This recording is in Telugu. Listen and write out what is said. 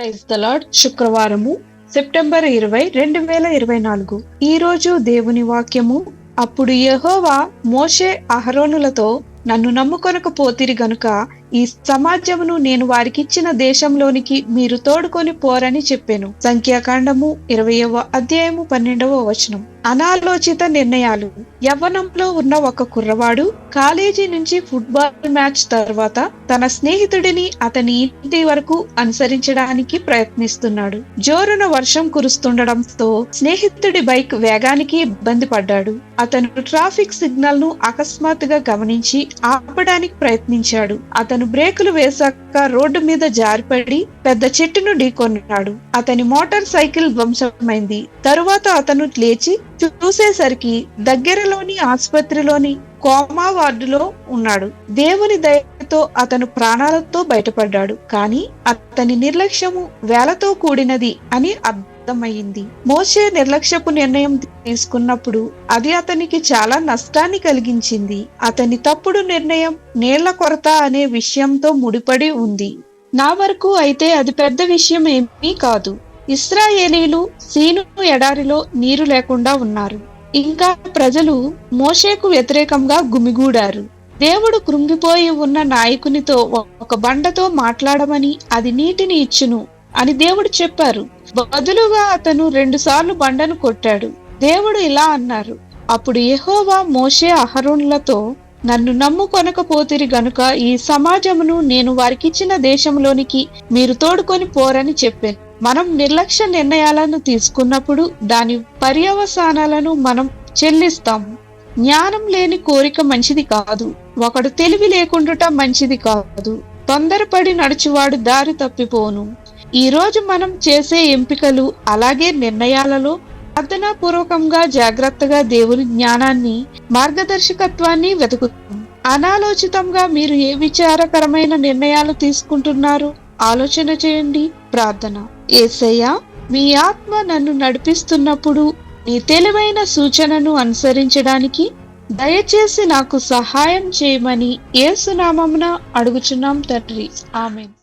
ప్రైజ్ ద లార్డ్ శుక్రవారము సెప్టెంబర్ ఇరవై రెండు వేల ఇరవై నాలుగు. ఈ రోజు దేవుని వాక్యము అప్పుడు యహోవా మోషే అహరోనులతో నన్ను నమ్ముకొనకపోతిరి గనుక ఈ సమాజమును నేను వారికిచ్చిన దేశంలోనికి మీరు తోడుకొని పోరని చెప్పాను. సంఖ్యాకాండము ఇరవయవ అధ్యాయము పన్నెండవ వచనం. అనాలోచిత నిర్ణయాలు. యవ్వనంలో ఉన్న ఒక కుర్రవాడు కాలేజీ నుంచి ఫుట్బాల్ మ్యాచ్ తర్వాత తన స్నేహితుడిని అతని ఇంటి వరకు అనుసరించడానికి ప్రయత్నిస్తున్నాడు. జోరున వర్షం కురుస్తుండడంతో స్నేహితుడి బైక్ వేగానికి ఇబ్బంది పడ్డాడు. అతను ట్రాఫిక్ సిగ్నల్ను అకస్మాత్తుగా గమనించి ఆపడానికి ప్రయత్నించాడు. అతను బ్రేకులు వేశాక రోడ్డు మీద జారిపడి పెద్ద చెట్టును ఢీకొన్నాడు అతని మోటార్ సైకిల్ ధ్వంసమైంది. తరువాత అతను లేచి చూసేసరికి దగ్గరలోని ఆసుపత్రిలోని కోమా వార్డులో ఉన్నాడు. దేవుని దయతో అతను ప్రాణాలతో బయటపడ్డాడు. కానీ అతని నిర్లక్ష్యము వేలతో కూడినది అని అర్థమయ్యింది. మోషే నిర్లక్ష్యపు నిర్ణయం తీసుకున్నప్పుడు అది అతనికి చాలా నష్టాన్ని కలిగించింది. అతని తప్పుడు నిర్ణయం నీళ్ళ కొరత అనే విషయంతో ముడిపడి ఉంది. నా వరకు అయితే అది పెద్ద విషయం ఏమీ కాదు. ఇస్రాయేలీలు సీను ఎడారిలో నీరు లేకుండా ఉన్నారు. ఇంకా ప్రజలు మోషేకు వ్యతిరేకంగా గుమిగూడారు. దేవుడు కృంగిపోయి ఉన్న నాయకునితో ఒక బండతో మాట్లాడమని అది నీటిని ఇచ్చును. అని దేవుడు చెప్పారు. బదులుగా అతను రెండుసార్లు బండను కొట్టాడు. దేవుడు ఇలా అన్నారు. అప్పుడు యహోవా మోషే అహరోన్లతో నన్ను నమ్ముకొనకపోతిరి గనుక ఈ సమాజమును నేను వారికిచ్చిన దేశంలోనికి మీరు తోడుకొని పోరని చెప్పాను. మనం నిర్లక్ష్య నిర్ణయాలను తీసుకున్నప్పుడు దాని పర్యవసానాలను మనం చెల్లిస్తాం. జ్ఞానం లేని కోరిక మంచిది కాదు. ఒకడు తెలివి లేకుండుట మంచిది కాదు. తొందరపడి నడుచువాడు దారి తప్పిపోను. ఈరోజు మనం చేసే ఎంపికలు అలాగే నిర్ణయాలలో ప్రార్థనాపూర్వకంగా జాగ్రత్తగా దేవుని జ్ఞానాన్ని మార్గదర్శకత్వాన్ని వెతుకుతాం. అనాలోచితంగా మీరు ఏ విచారకరమైన నిర్ణయాలు తీసుకుంటున్నారు ఆలోచన చేయండి ప్రార్థన. ఏసయ్య మీ ఆత్మ నన్ను నడిపిస్తున్నప్పుడు నీ తెలివైన సూచనను అనుసరించడానికి దయచేసి నాకు సహాయం చేయమని ఏసునామమున అడుగుచున్నాం తండ్రి. ఆమెన్.